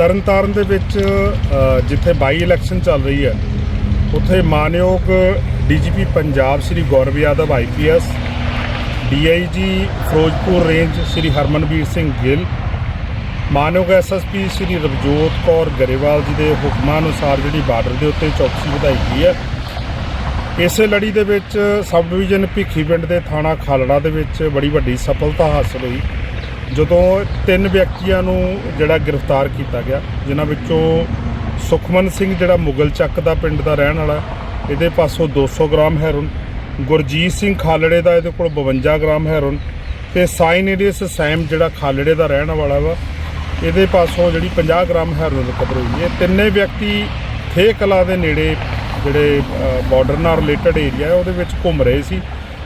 ਤਰਨਤਾਰਨ ਦੇ ਵਿੱਚ ਜਿੱਥੇ ਬਾਈ ਇਲੈਕਸ਼ਨ ਚੱਲ ਰਹੀ ਹੈ, ਉੱਥੇ ਮਾਨਯੋਗ DGP Punjab Shri Gaurav Yadav IPS DIG Firozpur range Shri Harmanveer Singh Gill, ਮਾਨਯੋਗ ਐਸਐਸਪੀ ਸ੍ਰੀ ਰਵਜੋਤ ਕੌਰ ਗਰੇਵਾਲ ਜੀ ਦੇ ਹੁਕਮਾਂ ਅਨੁਸਾਰ ਜਿਹੜੀ ਬਾਰਡਰ ਦੇ ਉੱਤੇ ਚੌਕਸੀ ਵਧਾਈ ਗਈ ਹੈ। ਇਸੇ ਲੜੀ ਦੇ ਵਿੱਚ ਸਬ ਡਿਵੀਜ਼ਨ ਭਿੱਖੀ ਪਿੰਡ ਦੇ ਥਾਣਾ ਖਾਲੜਾ ਦੇ ਵਿੱਚ ਬੜੀ ਵੱਡੀ ਸਫਲਤਾ ਹਾਸਲ ਹੋਈ। ਜਦੋਂ ਤਿੰਨ ਵਿਅਕਤੀਆਂ ਨੂੰ ਜਿਹੜਾ ਗ੍ਰਿਫਤਾਰ ਕੀਤਾ ਗਿਆ ਜਿਨ੍ਹਾਂ ਵਿੱਚੋਂ ਸੁਖਮਨ ਸਿੰਘ ਜਿਹੜਾ ਮੁਗਲ ਚੱਕ ਦਾ ਪਿੰਡ ਦਾ ਰਹਿਣ ਵਾਲਾ ਇਹਦੇ ਪਾਸੋਂ 200 ਗ੍ਰਾਮ ਹੈਰੋਨ ਗੁਰਜੀਤ ਸਿੰਘ ਖਾਲੜੇ ਦਾ ਇਹਦੇ ਕੋਲ 52 ਗ੍ਰਾਮ ਹੈਰੋਨ ਤੇ ਸਾਈਨ ਸੈਮ ਜਿਹੜਾ ਖਾਲੜੇ ਦਾ ਰਹਿਣ ਵਾਲਾ ਵਾ ਇਹਦੇ ਪਾਸੋਂ ਜਿਹੜੀ 50 ਗ੍ਰਾਮ ਹੈਰੋਨ ਰਿਕਵਰ ਹੋਈ ਇਹ ਤਿੰਨੇ ਵਿਅਕਤੀ ਥੇ ਕਲਾ ਦੇ ਨੇੜੇ ਜਿਹੜੇ ਬਾਰਡਰ ਨਾਲ ਰਿਲੇਟਡ ਏਰੀਆ ਉਹਦੇ ਵਿੱਚ ਘੁੰਮ ਰਹੇ ਸੀ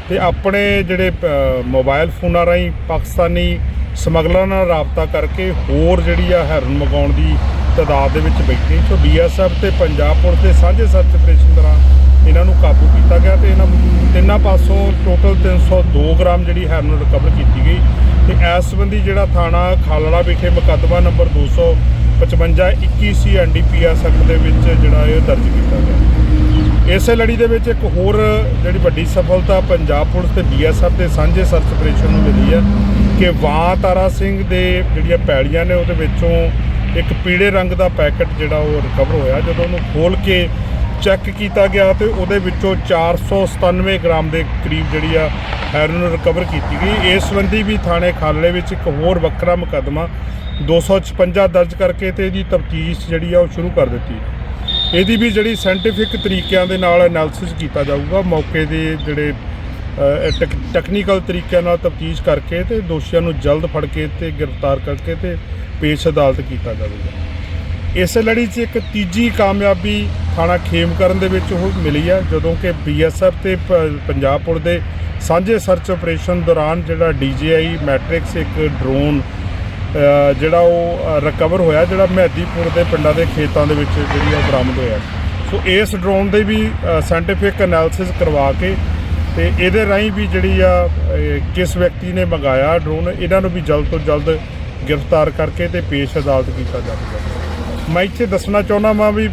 ਤੇ ਆਪਣੇ ਜਿਹੜੇ ਅ, ਮੋਬਾਈਲ ਫੋਨਾਂ ਰਾਹੀਂ ਪਾਕਿਸਤਾਨੀ ਸਮਗਲਰਾਂ ਨਾਲ ਰਾਬਤਾ ਕਰਕੇ ਹੋਰ ਜਿਹੜੀ ਆ ਹੈਰਨ ਮਗਾਉਣ ਦੀ ਤਾਦਾਦ ਦੇ ਵਿੱਚ ਬੈਠੇ ਸੋ ਬੀਐਸਐਫ ਤੇ ਪੰਜਾਬ ਪੁਲਿਸ ਦੇ ਸਾਂਝੇ ਸਰਚ ਆਪਰੇਸ਼ਨ ਦੌਰਾਨ ਇਹਨਾਂ ਨੂੰ ਕਾਬੂ ਕੀਤਾ ਗਿਆ ਤੇ ਇਹਨਾਂ ਤਿੰਨਾਂ ਪਾਸੋਂ ਟੋਟਲ 302 ਗ੍ਰਾਮ ਜਿਹੜੀ ਹੈਰਨ ਰਿਕਵਰ ਕੀਤੀ ਗਈ। ਤੇ ਇਸ ਸੰਬੰਧੀ ਜਿਹੜਾ ਥਾਣਾ ਖਾਲੜਾ ਵਿਖੇ ਮੁਕੱਦਮਾ ਨੰਬਰ 255 21 ਸੀ ਐਨਡੀਪੀਐਸ ਐਕਟ ਦੇ ਵਿੱਚ ਜਿਹੜਾ ਇਹ ਦਰਜ ਕੀਤਾ ਗਿਆ। ਇਸੇ ਲੜੀ ਦੇ ਵਿੱਚ ਇੱਕ ਹੋਰ ਜਿਹੜੀ ਵੱਡੀ ਸਫਲਤਾ ਪੰਜਾਬ ਪੁਲਿਸ ਤੇ ਬੀਐਸਐਫ ਦੇ ਸਾਂਝੇ ਸਰਚ ਆਪਰੇਸ਼ਨ ਨੂੰ ਮਿਲੀ ਹੈ। ਕਿ ਵਾਂ ਤਾਰਾ ਸਿੰਘ ਦੇ ਜਿਹੜੀਆਂ ਪੈਲੀਆਂ ਨੇ ਉਹਦੇ ਵਿੱਚੋਂ ਇੱਕ ਪੀਲੇ ਰੰਗ ਦਾ ਪੈਕੇਟ ਜਿਹੜਾ ਉਹ ਰਿਕਵਰ ਹੋਇਆ, ਜਦੋਂ ਉਹਨੂੰ ਖੋਲ ਕੇ ਚੈੱਕ ਕੀਤਾ ਗਿਆ ਤੇ ਉਹਦੇ ਵਿੱਚੋਂ 497 ਗ੍ਰਾਮ ਦੇ ਕਰੀਬ ਜਿਹੜੀ ਆ ਹੈਰੋਇਨ ਰਿਕਵਰ ਕੀਤੀ ਗਈ। ਇਸ ਸੰਬੰਧੀ ਵੀ ਥਾਣੇ ਖਾਲੇ ਵਿੱਚ ਇੱਕ ਹੋਰ ਵੱਖਰਾ ਮੁਕੱਦਮਾ 256 ਦਰਜ ਕਰਕੇ ਤੇ ਇਹਦੀ ਤਫਤੀਸ਼ ਜਿਹੜੀ ਆ ਉਹ ਸ਼ੁਰੂ ਕਰ ਦਿੱਤੀ। ਇਹਦੀ ਵੀ ਜਿਹੜੀ ਸਾਇੰਟੀਫਿਕ ਤਰੀਕਿਆਂ ਦੇ ਨਾਲ ਐਨਾਲਿਸਿਸ ਕੀਤਾ ਜਾਊਗਾ, ਮੌਕੇ ਦੇ ਜਿਹੜੇ ਟੈਕਨੀਕਲ ਤਰੀਕਿਆਂ ਨਾਲ ਤਫਤੀਸ਼ ਕਰਕੇ ਤੇ ਦੋਸ਼ੀਆਂ ਨੂੰ ਜਲਦ ਫੜ ਕੇ ਤੇ ਗ੍ਰਿਫਤਾਰ ਕਰਕੇ ਤੇ ਪੇਸ਼ ਅਦਾਲਤ ਕੀਤਾ ਜਾਵੇਗਾ। ਇਸ ਲੜੀ 'ਚ ਇੱਕ ਤੀਜੀ ਕਾਮਯਾਬੀ ਥਾਣਾ ਖੇਮਕਰਨ ਦੇ ਵਿੱਚ ਉਹ ਮਿਲੀ ਆ, ਜਦੋਂ ਕਿ ਬੀਐਸਐਫ ਤੇ ਪ- ਪੰਜਾਬ ਪੁਲਿਸ ਦੇ ਸਾਂਝੇ ਸਰਚ ਆਪਰੇਸ਼ਨ ਦੌਰਾਨ ਜਿਹੜਾ ਡੀਜੀਆਈ ਮੈਟ੍ਰਿਕਸ ਇੱਕ ਡਰੋਨ ਜਿਹੜਾ ਉਹ ਰਿਕਵਰ ਹੋਇਆ, ਜਿਹੜਾ ਮਹਿਦੀਪੁਰ ਦੇ ਪਿੰਡਾਂ ਦੇ ਖੇਤਾਂ ਦੇ ਵਿੱਚ ਜਿਹੜੀ ਉਹ ਬਰਾਮਦ ਹੋਇਆ। ਸੋ ਇਸ ਡਰੋਨ ਦੇ ਵੀ ਸਾਇੰਟੀਫਿਕ ਐਨਾਲਿਸਿਸ ਕਰਵਾ ਕੇ ਤੇ ਇਹਦੇ ਰਾਹੀਂ ਵੀ ਜਿਹੜੀ ਆ ਕਿਸ ਵਿਅਕਤੀ ਨੇ ਮੰਗਾਇਆ ਡਰੋਨ ਇਹਨਾਂ ਨੂੰ ਵੀ ਜਲਦ ਤੋਂ ਜਲਦ ਗ੍ਰਿਫਤਾਰ ਕਰਕੇ ਤੇ ਪੇਸ਼ ਅਦਾਲਤ ਕੀਤਾ ਜਾਵੇਗਾ। ਮੈਂ ਇੱਥੇ ਦੱਸਣਾ ਚਾਹੁੰਦਾ ਵਾਂ ਵੀ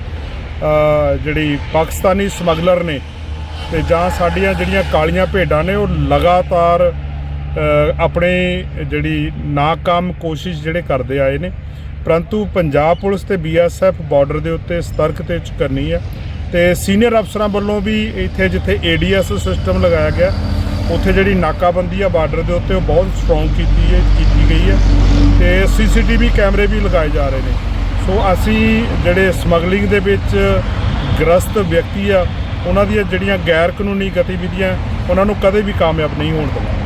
ਜਿਹੜੀ ਪਾਕਿਸਤਾਨੀ ਸਮਗਲਰ ਨੇ ਤੇ ਜਾਂ ਸਾਡੀਆਂ ਜਿਹੜੀਆਂ ਕਾਲੀਆਂ ਭੇਡਾਂ ਨੇ, ਉਹ ਲਗਾਤਾਰ ਆਪਣੇ ਜਿਹੜੀ ਨਾਕਾਮ ਕੋਸ਼ਿਸ਼ ਜਿਹੜੇ ਕਰਦੇ ਆਏ ਨੇ। ਪਰੰਤੂ ਪੰਜਾਬ ਪੁਲਿਸ ਤੇ ਬੀਐਸਐਫ ਬਾਰਡਰ ਦੇ ਉੱਤੇ ਸਤਰਕ ਤੇ ਕਰਨੀ ਹੈ ਤੇ ਸੀਨੀਅਰ ਅਫਸਰਾਂ ਵੱਲੋਂ ਵੀ ਇੱਥੇ ਜਿੱਥੇ ਏਡੀਐਸ ਸਿਸਟਮ ਲਗਾਇਆ ਗਿਆ, ਉੱਥੇ ਜਿਹੜੀ ਨਾਕਾਬੰਦੀ ਆ ਬਾਰਡਰ ਦੇ ਉੱਤੇ ਉਹ ਬਹੁਤ ਸਟਰੋਂਗ ਕੀਤੀ ਹੈ, ਕੀਤੀ ਗਈ ਹੈ ਤੇ ਸੀਸੀਟੀਵੀ ਕੈਮਰੇ ਵੀ ਲਗਾਏ ਜਾ ਰਹੇ ਨੇ। ਸੋ ਅਸੀਂ ਜਿਹੜੇ ਸਮਗਲਿੰਗ ਦੇ ਵਿੱਚ ਗ੍ਰਸਤ ਵਿਅਕਤੀ ਆ, ਉਹਨਾਂ ਦੀਆਂ ਜਿਹੜੀਆਂ ਗੈਰ ਕਾਨੂੰਨੀ ਗਤੀਵਿਧੀਆਂ, ਉਹਨਾਂ ਨੂੰ ਕਦੇ ਵੀ ਕਾਮਯਾਬ ਨਹੀਂ ਹੋਣ ਦੇਣਾ।